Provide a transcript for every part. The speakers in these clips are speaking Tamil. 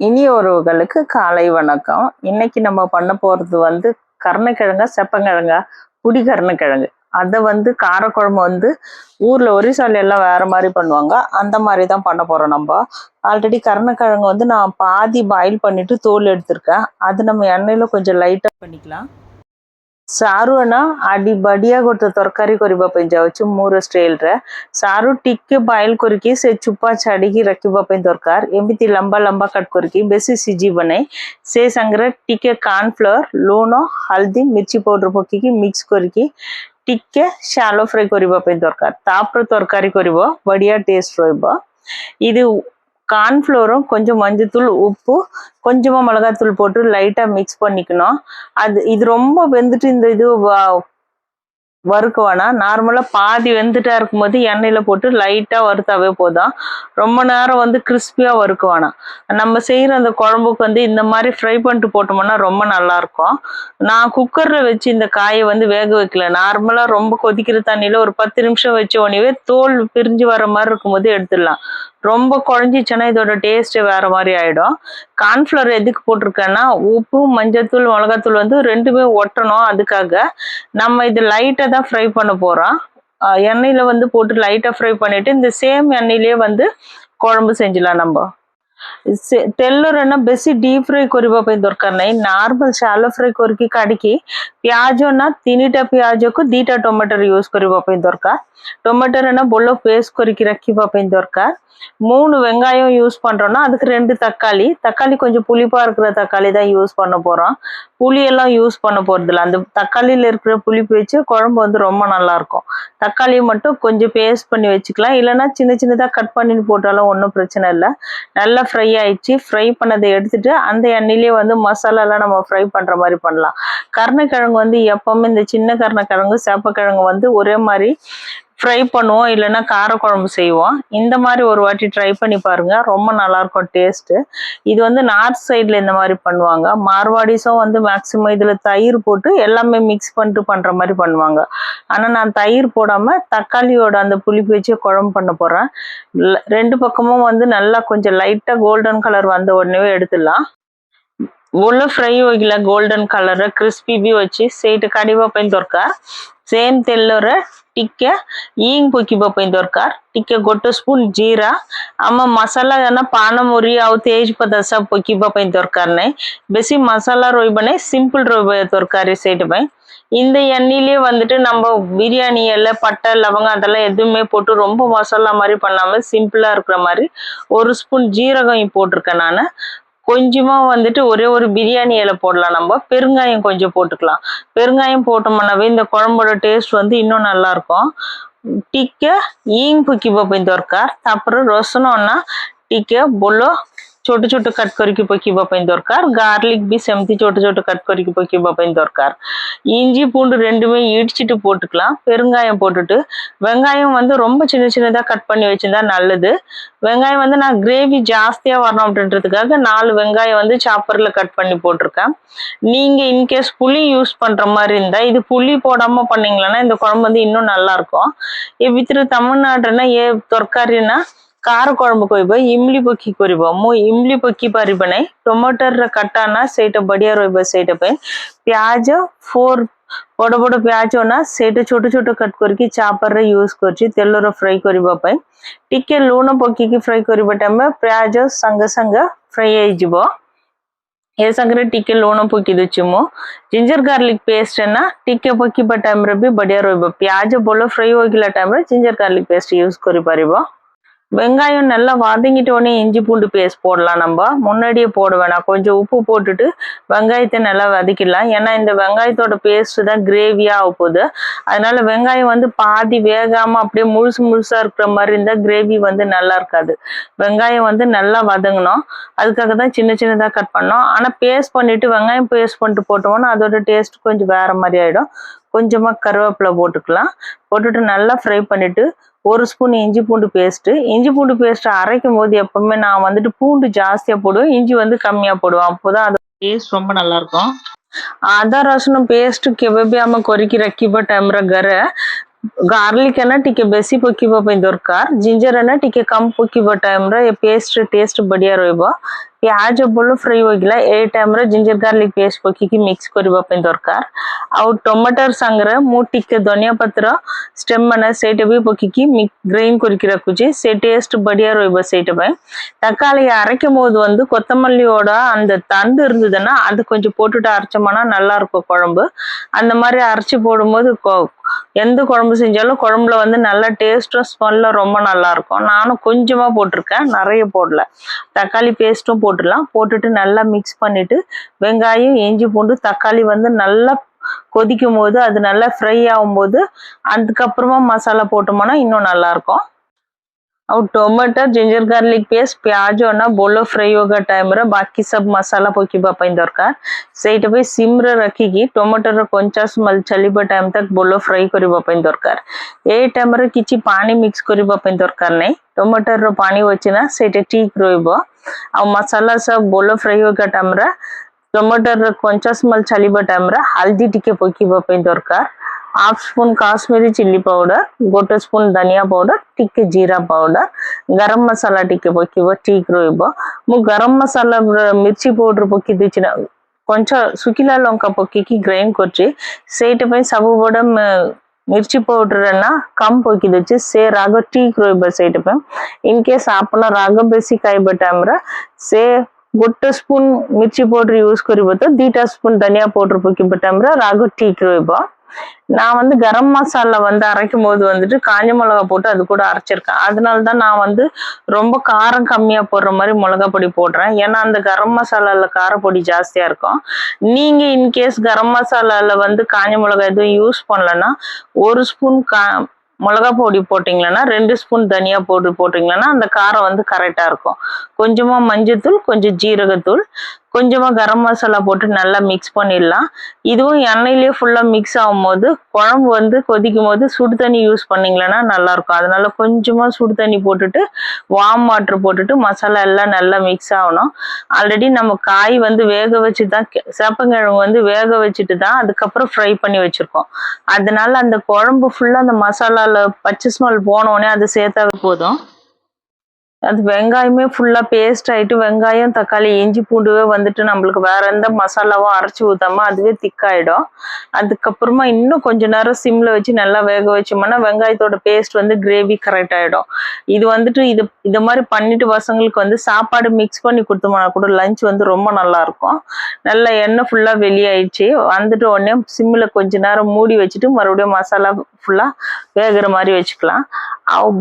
இனிய உறவுகளுக்கு காலை வணக்கம். இன்னைக்கு நம்ம பண்ண போறது வந்து கருணக்கிழங்கா செப்பங்கிழங்கா புடி கருணக்கிழங்கு அதை வந்து காரக்குழம்பு வந்து ஊர்ல ஒரிசால எல்லாம் வேற மாதிரி பண்ணுவாங்க. அந்த மாதிரி தான் பண்ண போறோம் நம்ம. ஆல்ரெடி கருணக்கிழங்கு வந்து நான் பாதி பாயில் பண்ணிட்டு தோல் எடுத்திருக்கேன். அது நம்ம எண்ணெயில கொஞ்சம் லைட்டா பண்ணிக்கலாம். ସାରୁ ନା ଆଡି ବାଡ଼ିଆ ଗୋଟେ ତରକାରୀ କରିବା ପାଇଁ ଯାଉଛି ମୋର ଷ୍ଟାଇଲ୍ରେ ସାରୁ ଟିକେ ବଏଲ୍ କରିକି ସେ ଚୁପା ଛାଡ଼ିକି ରଖିବା ପାଇଁ ଦରକାର ଏମିତି ଲମ୍ବା ଲମ୍ବା କଟ୍ କରିକି ବେଶୀ ସିଝିବ ନାହିଁ ସେ ସାଙ୍ଗରେ ଟିକେ କର୍ଣ୍ଣଫ୍ଲୋର୍ ଲୁଣ ହଳଦୀ ମିର୍ଚି ପାଉଡ଼ର ପକେଇକି ମିକ୍ସ କରିକି ଟିକେ ସାଲୋ ଫ୍ରାଏ କରିବା ପାଇଁ ଦରକାର ତାପରେ ତରକାରୀ କରିବ ବଢ଼ିଆ ଟେଷ୍ଟ ରହିବ ಇದು கார்ன்ஃப்ளோரும் கொஞ்சம் மஞ்சத்தூள் உப்பு கொஞ்சமா மிளகாத்தூள் போட்டு லைட்டா மிக்ஸ் பண்ணிக்கணும். அது இது ரொம்ப வெந்துட்டு இந்த இது வ- வறுக்க வேணாம் பாதி வெந்துட்டா இருக்கும்போது எண்ணெயில் போட்டு லைட்டாக வறுத்தாவே போதும். ரொம்ப நேரம் வந்து கிறிஸ்பியா வறுக்க வேணாம் நம்ம செய்கிற அந்த குழம்புக்கு வந்து இந்த மாதிரி ஃப்ரை பண்ணிட்டு போட்டோம்னா ரொம்ப நல்லா இருக்கும். நான் குக்கரில் வச்சு இந்த காயை வந்து வேக வைக்கல. நார்மலாக ரொம்ப கொதிக்கிற தண்ணியில் ஒரு பத்து நிமிஷம் வச்ச உடனே தோல் பிரிஞ்சு வர மாதிரி இருக்கும்போது எடுத்துடலாம். ரொம்ப குழஞ்சிச்சுன்னா இதோட டேஸ்ட்டு வேறு மாதிரி ஆகிடும் கார்ன்ஃப்ளவர் எதுக்கு போட்டிருக்கேன்னா உப்பு மஞ்சத்தூள் மிளகாத்தூள் வந்து ரெண்டுமே ஒட்டணும் அதுக்காக. நம்ம இது லைட்டாக தான் ஃப்ரை பண்ண போகிறோம் எண்ணெயில் வந்து போட்டு லைட்டாக ஃப்ரை பண்ணிட்டு இந்த சேம் எண்ணெயிலேயே வந்து குழம்பு செஞ்சிடலாம் நம்ம. ତେଲରେ ନା ବେଶୀ ଡିପ୍ ଫ୍ରାଏ କରିବା ପାଇଁ ଦରକାର ନାହିଁ ନର୍ମାଲ ସାଲୋ ଫ୍ରାଏ କରିକି କାଢିକି ପିଆଜ ନା ତିନିଟା ପିଆଜକୁ ଦିଟା ଟମାଟର ୟୁଜ କରିବା ପାଇଁ ଦରକାର ଟମାଟର ନା ଭଲ பேஸ்ட் କରିକି ரக்கிபா ପାଇଁ ଦରକାର மூணு வெங்காயம் யூஸ் பண்றோம்னா அதுக்கு ரெண்டு தக்காளி தக்காளி கொஞ்சம் புளிப்பா இருக்கிற தக்காளி தான் யூஸ் பண்ண போறோம் புளி எல்லாம் யூஸ் பண்ண போறது இல்ல அந்த தக்காளியில இருக்கிற புளிப்பு வச்சு குழம்பு வந்து ரொம்ப நல்லா இருக்கும் தக்காளியை மட்டும் கொஞ்சம் பேஸ்ட் பண்ணி வச்சுக்கலாம் இல்லைன்னா சின்ன சின்னதா கட் பண்ணி போட்டாலும் ஒன்றும் பிரச்சனை இல்லை நல்லா ஃப்ரை ஆயிடுச்சு. ஃப்ரை பண்ணதை எடுத்துட்டு அந்த எண்ணெயிலேயே வந்து மசாலாலாம் நம்ம ஃப்ரை பண்ணுற மாதிரி பண்ணலாம். கருணக்கிழங்கு வந்து எப்பவுமே இந்த சின்ன கருணக்கிழங்கு சேப்பக்கிழங்கு வந்து ஒரே மாதிரி ஃப்ரை பண்ணுவோம். இல்லைன்னா காரக்குழம்பு செய்வோம். இந்த மாதிரி ஒரு வாட்டி ட்ரை பண்ணி பாருங்கள் ரொம்ப நல்லாயிருக்கும் டேஸ்ட்டு இது வந்து நார்த் சைடில் இந்த மாதிரி பண்ணுவாங்க. மார்வாடிஸும் வந்து மேக்ஸிமம் இதில் தயிர் போட்டு எல்லாமே மிக்ஸ் பண்ணிட்டு பண்ணுற மாதிரி பண்ணுவாங்க. ஆனால் நான் தயிர் போடாமல் தக்காளியோட அந்த புளிப்பு வச்சு குழம்பு பண்ண போகிறேன் ரெண்டு பக்கமும் வந்து நல்லா கொஞ்சம் லைட்டாக கோல்டன் கலர் வந்த உடனே எடுத்துடலாம் உள்ள ఫ్రై ಹೋಗಿಲ್ಲ ಗೋಲ್ಡನ್ ಕಲರ್ ಕ್ರಿಸ್ಪಿ ಬಿ వచ్చి ಸೇಟ್ ಕಡಿವ ಪೈನ್ ದೊರ್ಕಾರ್ ಸೇಮ್ ತೆಲ್ಲರ ಟಿಕ್ಕೆ ಈಂಗ್ ಪೊಕ್ಕಿ ಬಪೈನ್ ದೊರ್ಕಾರ್ ಟಿಕ್ಕೆ ಗೊಟ್ಟು ಸ್ಪೂನ್ ಜೀರಾ ಅಮ್ಮ ಮಸಾಲಾ ಜನ ಪಾನ ಮುರಿ ಅವು ತೇಜ್ ಪದಸ ಪೊಕ್ಕಿ ಬಪೈನ್ ದೊರ್ಕಾರ್ ನೈ ಬೆಸಿ ಮಸಾಲಾ ರೋಯ್ ಬನೆ ಸಿಂಪಲ್ ರೋಯ್ ದೊರ್ಕಾರಿ ಸೇಟ್ ಬೈ இந்த எண்ணெயிலே வந்துட்டு நம்ம பிரியாணி இலை பட்டை லவங்கம் அதெல்லாம் எதுவுமே போட்டு ரொம்ப மசாலா மாதிரி பண்ணாம சிம்பிளா இருக்கிற மாதிரி ஒரு ஸ்பூன் ஜீரகம் போட்டிருக்கேன் நான் கொஞ்சமா வந்துட்டு ஒரே ஒரு பிரியாணி இலை போடலாம் நம்ம பெருங்காயம் கொஞ்சம் போட்டுக்கலாம் பெருங்காயம் போட்டோம்னாவே இந்த குழம்போட டேஸ்ட் வந்து இன்னும் நல்லா இருக்கும் ଟିକେ ଇଙ୍ଗ ପକେଇବା ପାଇଁ ଦରକାର ତାପରେ ରସୁଣ ନା ଟିକେ ବୋଲ ছোট ছোট কাট করিকি পকাইবা দরকার গার্লিক বি সেমতি ছোট ছোট কাট করিকি পকাইবা দরকার இஞ்சி பூண்டு ரெண்டுமே இடிச்சிட்டு போட்டுக்கலாம் பெருங்காயம் போட்டுட்டு வெங்காயம் வந்து ரொம்ப சின்ன சின்னதாக கட் பண்ணி வச்சிருந்தா நல்லது வெங்காயம் வந்து நான் கிரேவி ஜாஸ்தியாக வரணும் அப்படின்றதுக்காக நாலு வெங்காயம் வந்து சாப்பரில் கட் பண்ணி போட்டிருக்கேன். நீங்கள் இன்கேஸ் புளி யூஸ் பண்ணுற மாதிரி இருந்தால் இது புளி போடாமல் பண்ணீங்களேன்னா இந்த குழம்பு வந்து இன்னும் நல்லாயிருக்கும் ஏ வித்திரு தமிழ்நாடுன்னா ஏ தொற்காரின்னா କାହାର କ'ଣ କହିବ ଇମଲି ପକ୍ଷୀ କରିବ ମୁଁ ଇମଲି ପକ୍ଷୀ ପାରିବି ନାହିଁ ଟମାଟରର କାଟା ନା ସେଇଟା ବଢ଼ିଆ ରହିବ ସେଇଟା ପାଇଁ ପିଆଜ ଫୋର୍ বড় বড় পেঁয়াজ না সেটা ছোট ছোট কাট করি চাপারে ইউজ করছি তেলর ফ্রাই করা টিকে লুণ পকাইকি ফ্রাই করা টাইম পেঁয়াজ সাংে সাংে ফ্রাই হয়ে এ সাংরে টিকে লুণ পকাই দেছি মু জিঞ্জর গার্লিক পেস্ট না টিকে পকাইবা টাইম্রে বি বড়িয়া রহব পেঁয়াজ ভাল ফ্রাই হয়ে গেলা টাইম্রে জিঞ্জর গার্লিক পেস্ট ইউজ করে পারিব வெங்காயம் நல்லா வதங்கிட்ட உடனே இஞ்சி பூண்டு பேஸ்ட் போடலாம் நம்ம. முன்னாடியே போட வேணாம். கொஞ்சம் உப்பு போட்டுட்டு வெங்காயத்தை நல்லா வதக்கிடலாம். ஏன்னா இந்த வெங்காயத்தோட பேஸ்ட் தான் கிரேவியா ஆக போகுது. அதனால வெங்காயம் வந்து பாதி வேகாம அப்படியே முழுசு முழுசா இருக்கிற மாதிரி இருந்தால் கிரேவி வந்து நல்லா இருக்காது. வெங்காயம் வந்து நல்லா வதங்கணும். அதுக்காக தான் சின்ன சின்னதாக கட் பண்ணோம். ஆனால் பேஸ்ட் பண்ணிட்டு வெங்காயம் பேஸ்ட் பண்ணிட்டு போட்டோம்னா அதோட டேஸ்ட் கொஞ்சம் வேற மாதிரி ஆயிடும். கொஞ்சமாக கருவேப்பிலை போட்டுக்கலாம். போட்டுட்டு நல்லா ஃப்ரை பண்ணிட்டு ஒரு ஸ்பூன் இஞ்சி பூண்டு பேஸ்ட்டு இஞ்சி பூண்டு பேஸ்ட்டு அரைக்கும் போது எப்பவுமே நான் வந்துட்டு பூண்டு ஜாஸ்தியாக போடுவேன். இஞ்சி வந்து கம்மியாக போடுவேன். அப்போதான் அது டேஸ்ட் ரொம்ப நல்லாயிருக்கும் আদা রসুন পেস্ট কেবে বি আমি করিকি রাখিবা টাইমর ঘরে গার্লিক এনা பொக்கிப்பா বেশি পকিবা পাই দরকার জিঞ্জর এনা টিকে কম পকিবা টাইমর এ পেঁয়াজ ও বলু ফ্রাই হয়েগলা এই টাইমরে জিঞ্জর গার্লিক পেস্ট পকিকি মিক্স করিবা পাই দরকার আউ টমাটর সাংরে মু টিকে ধনিয়া পত্র স্টেম মানে সেইটা বি পকিকি গ্রাইন্ড করিকি রাখুছি সে டேஸ்ட் বড়িয়া রইব সেইটা পাই தக்காளியை அரைக்கும் போது வந்து கொத்தமல்லியோட அந்த தண்டு இருந்ததுன்னா அது கொஞ்சம் போட்டுட்டு அரைச்சோம்னா நல்லா இருக்கும் குழம்பு அந்த மாதிரி அரைச்சி போடும்போது எந்த குழம்பு செஞ்சாலும் குழம்புல வந்து நல்லா டேஸ்ட்டும் ஸ்மெல்லும் ரொம்ப நல்லா இருக்கும் நானும் கொஞ்சமாக போட்டிருக்கேன் நிறைய போடல தக்காளி பேஸ்ட்டும் போட்டுடலாம் போட்டுட்டு நல்லா மிக்ஸ் பண்ணிவிட்டு வெங்காயம் இஞ்சி பூண்டு தக்காளி வந்து நல்லா கொதிக்கும் போது அது நல்லா ஃப்ரை ஆகும்போது அதுக்கப்புறமா மசாலா போட்டோம்னா இன்னும் நல்லாயிருக்கும் और टोमेटो जिंजर गार्लिक पेस्ट प्याज ना बोलो फ्राई होगा टाइम रे बाकी सब मसाला पकवाई दरकार से सीम रखिकी टोमेटोर कंचा स्मेल चलने टाइम तक बोलो फ्राई करने दरकार ये टाइम किसी पा मिक्स करने दरकार ना टोमेटोर पा अच्छी ना से ठीक रोब ନା ସେଇଟା ଠିକ୍ ରହିବ ଆଉ ମସଲା ସବୁ ବୋଲ ଫ୍ରାଇ ହେବା ଟାଇମ୍ରେ ଟମାଟୋର କଞ୍ଚା ସ୍ମେଲ୍ ଚାଲିବା ଟାଇମ୍ରେ ହଳଦୀ ଟିକେ ପକାଇବା ପାଇଁ ଦରକାର half spoon Kashmiri chilli powder ଗୋଟେ ସ୍ପୁନ୍ ଧନିଆ ପାଉଡର ଟିକେ ଜିରା ପାଉଡର ଗରମ ମସଲା ଟିକେ ପକେଇବ ଠିକ୍ ରହିବ ମୁଁ ଗରମ ମସଲା ମିର୍ଚି ପାଉଡର ପକେଇ ଦେଇଛି ନା କଞ୍ଚା ଶୁଖିଲା ଲଙ୍କା ପକେଇକି ଗ୍ରାଇଣ୍ଡ କରିଛି ସେଇଟା ପାଇଁ ସବୁବେଳେ మిర్చి పౌడర్ అన్న కంపోకి ఇది వచ్చేసి రాగ ಟೀ ಕ್ರೋಬರ್ಸ್ ಐಟಮ್ ಇನ್ ಕೇಸ್ ಆಪಣ ರಾಗ ಬೇಸಿ ಕಾಯಿ ಬಟ್ಟಾಮ್ರ ಸೇ ಗೊಟ್ಟ ಸ್ಪೂನ್ ಮಿರ್ಚಿ ಪೌಡರ್ ಯೂಸ್ ಕರಿಬೋದು ದೀಟಾ ಸ್ಪೂನ್ ಧನಿಯಾ ಪೌಡರ್ ಪುಕ್ಕಿ ಬಟ್ಟಾಮ್ರ ರಾಗ ಟೀ ಕ್ರೋಯ್ಬ நான் வந்து கரம் மசாலா வந்து அரைக்கும் போது வந்துட்டு காஞ்ச மிளகா போட்டு அது கூட அரைச்சிருக்கேன். அதனால தான் நான் வந்து ரொம்ப காரம் கம்மியா போடுற மாதிரி மிளகா பொடி போடுறேன். ஏன்னா அந்த கரம் மசாலால காரப்பொடி ஜாஸ்தியா இருக்கும். நீங்க இன்கேஸ் கரம் மசாலால வந்து காஞ்ச மிளகா எதுவும் யூஸ் பண்ணலன்னா ஒரு ஸ்பூன் கா மிளகா பொடி போட்டிங்களன்னா ரெண்டு ஸ்பூன் தனியா பொடி போட்டிங்களன்னா அந்த காரம் வந்து கரெக்டாக இருக்கும். கொஞ்சமாக மஞ்சத்தூள் கொஞ்சம் ஜீரகத்தூள் கொஞ்சமாக கரம் மசாலா போட்டு நல்லா மிக்ஸ் பண்ணிடலாம். இதுவும் எண்ணெயிலேயே ஃபுல்லாக மிக்ஸ் ஆகும்போது குழம்பு வந்து கொதிக்கும் போது சுடு தண்ணி யூஸ் பண்ணிங்களேன்னா நல்லாயிருக்கும். அதனால் அதனால சுடு தண்ணி போட்டுட்டு வார்ம் வாட்ரு போட்டுட்டு மசாலா எல்லாம் நல்லா மிக்ஸ் ஆகணும். ஆல்ரெடி நம்ம காய் வந்து வேக வச்சு தான் கெ- சேப்பங்கிழங்கு வந்து வேக வச்சுட்டு தான் அதுக்கப்புறம் ஃப்ரை பண்ணி வச்சுருக்கோம். அதனால அந்த குழம்பு ஃபுல்லாக அந்த மசாலாவில் பச்சை ஸ்மெல் போனோடனே அது சேர்த்தாவே போதும். அது வெங்காயமே ஃபுல்லாக பேஸ்ட் ஆகிட்டு வெங்காயம் தக்காளி இஞ்சி பூண்டுவே வந்துட்டு நம்மளுக்கு வேற எந்த மசாலாவும் அரைச்சி ஊற்றாமல் அதுவே திக்காயிடும் அதுக்கப்புறமா இன்னும் கொஞ்ச நேரம் சிம்மில் வச்சு நல்லா வேக வச்சோம்னா வெங்காயத்தோட பேஸ்ட் வந்து கிரேவி கரெக்ட் ஆகிடும் இது வந்துட்டு இது இந்த மாதிரி பண்ணிட்டு பசங்களுக்கு வந்து சாப்பாடு மிக்ஸ் பண்ணி கொடுத்தோம்னா கூட லஞ்ச் வந்து ரொம்ப நல்லாயிருக்கும் நல்லா எண்ணெய் ஃபுல்லாக வெளியாயிடுச்சு. வந்துட்டு உடனே சிம்மில் கொஞ்ச நேரம் மூடி வச்சுட்டு மறுபடியும் மசாலா ஃபுல்லாக வேகிற மாதிரி வச்சுக்கலாம்.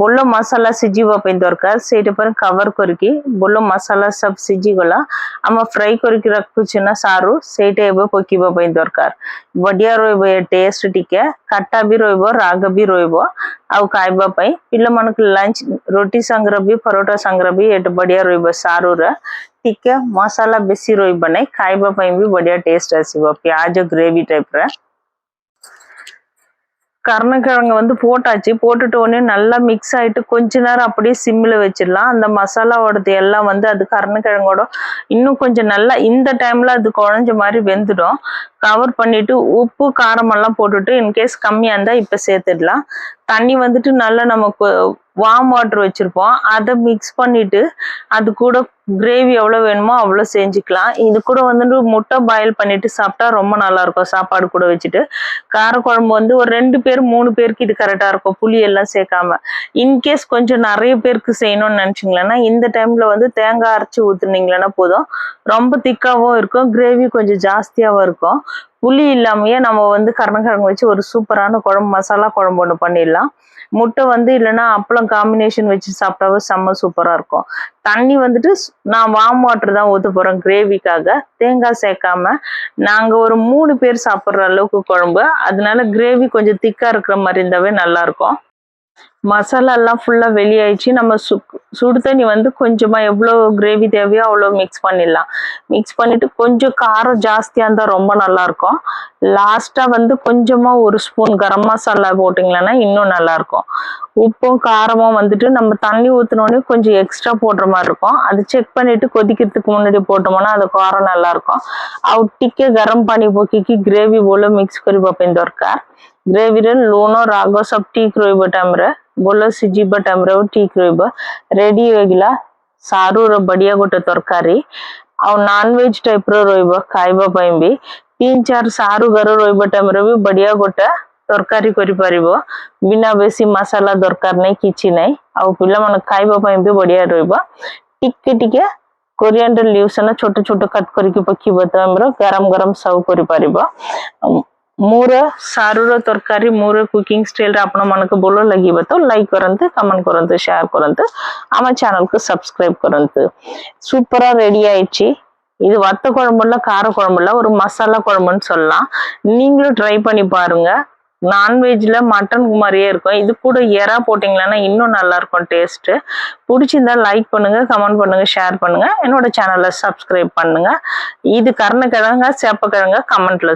பொல்ல மசாலா சிஜி வைப்பேன் தோற்க சரி ସେଇଟା ପରେ କଭର କରିକି ବୋଲ ମସଲା ସବୁ ସିଝିଗଲା ଆମ ଫ୍ରାଇ କରିକି ରଖୁଛୁ ନା ସାରୁ ସେଇଟା ଏବେ ପକେଇବା ପାଇଁ ଦରକାର ବଢିଆ ରହିବ ଏ ଟେଷ୍ଟ ଟିକେ ଖଟା ବି ରହିବ ରାଗ ବି ରହିବ ଆଉ ଖାଇବା ପାଇଁ ପିଲାମାନଙ୍କୁ ଲଞ୍ଚ ରୁଟି ସାଙ୍ଗରେ ବି ପରଟା ସାଙ୍ଗରେ ବି ଏଇଟା ବଢିଆ ରହିବ ସାରୁର ଟିକେ ମସଲା ବେଶୀ ରହିବ ନାହିଁ ଖାଇବା ପାଇଁ ବି ବଢିଆ ଟେଷ୍ଟ ଆସିବ ପିଆଜ ଗ୍ରେଭି ଟାଇପ୍ର கருணக்கிழங்கு வந்து போட்டாச்சு. போட்டுட்டு உடனே நல்லா மிக்ஸ் ஆகிட்டு கொஞ்ச நேரம் அப்படியே சிம்மில் வச்சிடலாம். அந்த மசாலாவோடது எல்லாம் வந்து அது கருணக்கிழங்கோட இன்னும் கொஞ்சம் நல்லா இந்த டைமில் அது குழஞ்ச மாதிரி வெந்துடும். கவர் பண்ணிவிட்டு உப்பு காரமெல்லாம் போட்டுட்டு இன்கேஸ் கம்மியாக இருந்தால் இப்போ சேர்த்துடலாம். தண்ணி வந்துட்டு நல்லா நமக்கு வார்ம் வாட்டர் வச்சுருப்போம். அதை மிக்ஸ் பண்ணிவிட்டு அது கூட கிரேவி எவ்வளோ வேணுமோ அவ்வளோ செஞ்சுக்கலாம். இது கூட வந்துட்டு முட்டை பாயில் பண்ணிட்டு சாப்பிட்டா ரொம்ப நல்லா இருக்கும் சாப்பாடு கூட வச்சுட்டு. காரக்குழம்பு வந்து ஒரு ரெண்டு பேர் மூணு பேருக்கு இது கரெக்டாக இருக்கும். புளி எல்லாம் சேர்க்காம. இன்கேஸ் கொஞ்சம் நிறைய பேருக்கு செய்யணும்னு நினச்சிங்களேன்னா இந்த டைமில் வந்து தேங்காய் அரைச்சி ஊத்துனீங்களன்னா போதும். ரொம்ப திக்காகவும் இருக்கும். கிரேவி கொஞ்சம் ஜாஸ்தியாகவும் இருக்கும். புளி இல்லாமையே நம்ம வந்து கருணக்கிழங்கு வச்சு ஒரு சூப்பரான குழம்பு மசாலா குழம்பு ஒன்று பண்ணிடலாம். முட்டை வந்து இல்லைன்னா அப்பளம் காம்பினேஷன் வச்சு சாப்பிட்டாவே செம்ம சூப்பராக இருக்கும். தண்ணி வந்துட்டு நான் வார்ம் வாட்டர் தான் ஊற்ற போகிறோம் கிரேவிக்காக தேங்காய் சேர்க்காம. நாங்கள் ஒரு மூணு பேர் சாப்பிட்ற அளவுக்கு குழம்பு. அதனால கிரேவி கொஞ்சம் திக்காக இருக்கிற மாதிரி இருந்தாவே நல்லா மசாலாலாம் ஃபுல்லாக வெளியாயிடுச்சு. நம்ம சு சுடுதண்ணி வந்து கொஞ்சமாக எவ்வளோ கிரேவி தேவையோ அவ்வளோ மிக்ஸ் பண்ணிடலாம். மிக்ஸ் பண்ணிவிட்டு கொஞ்சம் காரம் ஜாஸ்தியாக இருந்தால் ரொம்ப நல்லாயிருக்கும். லாஸ்ட்டாக வந்து கொஞ்சமாக ஒரு ஸ்பூன் கரம் மசாலா போட்டிங்களன்னா இன்னும் நல்லாயிருக்கும். உப்பும் காரமும் வந்துட்டு நம்ம தண்ணி ஊற்றினோடனே கொஞ்சம் எக்ஸ்ட்ரா போடுற மாதிரி இருக்கும். அது செக் பண்ணிவிட்டு கொதிக்கிறதுக்கு முன்னாடி போட்டோம்னா அது காரம் நல்லாயிருக்கும். அவுட்டிக்கே கரம் பானி போக்கிக்கு கிரேவி போல் மிக்ஸ் கறி பார்ப்பேன் தோற்கார் ପାଇଁ ଦରକାର ଗ୍ରେଭିରେ ଲୁଣ ରାଗ ସବୁ ଠିକ୍ ରହିବ ଟାଇମ୍ରେ ଭଲ ସିଝିବା ଟାଇମ୍ରେ ଠିକ୍ ରହିବ ରେଡି ହେଇଗଲା ସାରୁର ବଢିଆ ଗୋଟେ ତରକାରୀ ଆଉ ନନଭେଜ ଟାଇପ ର ରହିବ ଖାଇବା ପାଇଁ ବି ତିନି ଚାରି ସାରୁ ଘର ରହିବା ଟାଇମରେ ବି ବଢିଆ ଗୋଟେ ତରକାରୀ କରିପାରିବ ବିନା ବେଶୀ ମସଲା ଦରକାର ନାହିଁ କିଛି ନାହିଁ ଆଉ ପିଲାମାନେ ଖାଇବା ପାଇଁ ବି ବଢିଆ ରହିବ ଟିକେ ଟିକେ କୋରିଆଣ୍ଡର ଲିଭ୍ସ ନା ଛୋଟ ଛୋଟ କଟ୍ କରିକି ପକେଇବ ତ ଆମର ଗରମ ଗରମ ସର୍ଭ କରିପାରିବ ଆଉ ମୋର ସାରୁର ତରକାରୀ ମୋର କୁକିଂ ଷ୍ଟାଇଲ୍ରେ ଆପଣମାନଙ୍କୁ ଭଲ ଲାଗିବ ତ ଲାଇକ୍ କରନ୍ତୁ କମେଣ୍ଟ କରନ୍ତୁ ସେୟାର କରନ୍ତୁ ଆମ ଚ୍ୟାନେଲ୍କୁ ସବସ୍କ୍ରାଇବ୍ କରନ୍ତୁ சூப்பராக ரெடி ஆயிடுச்சு இது வத்த குழம்புல கார குழம்புல ஒரு மசாலா குழம்புன்னு சொல்லலாம் நீங்களும் ட்ரை பண்ணி பாருங்க நான்வெஜ்ல மட்டன் மாதிரியே இருக்கும் இது கூட எறா போட்டிங்களன்னா இன்னும் நல்லா இருக்கும் டேஸ்ட்டு பிடிச்சிருந்தா லைக் பண்ணுங்க கமெண்ட் பண்ணுங்க ஷேர் பண்ணுங்க என்னோட சேனலை சப்ஸ்கிரைப் பண்ணுங்க இது கருணக்கிழங்க சேப்பக்கிழங்க கமெண்ட்ல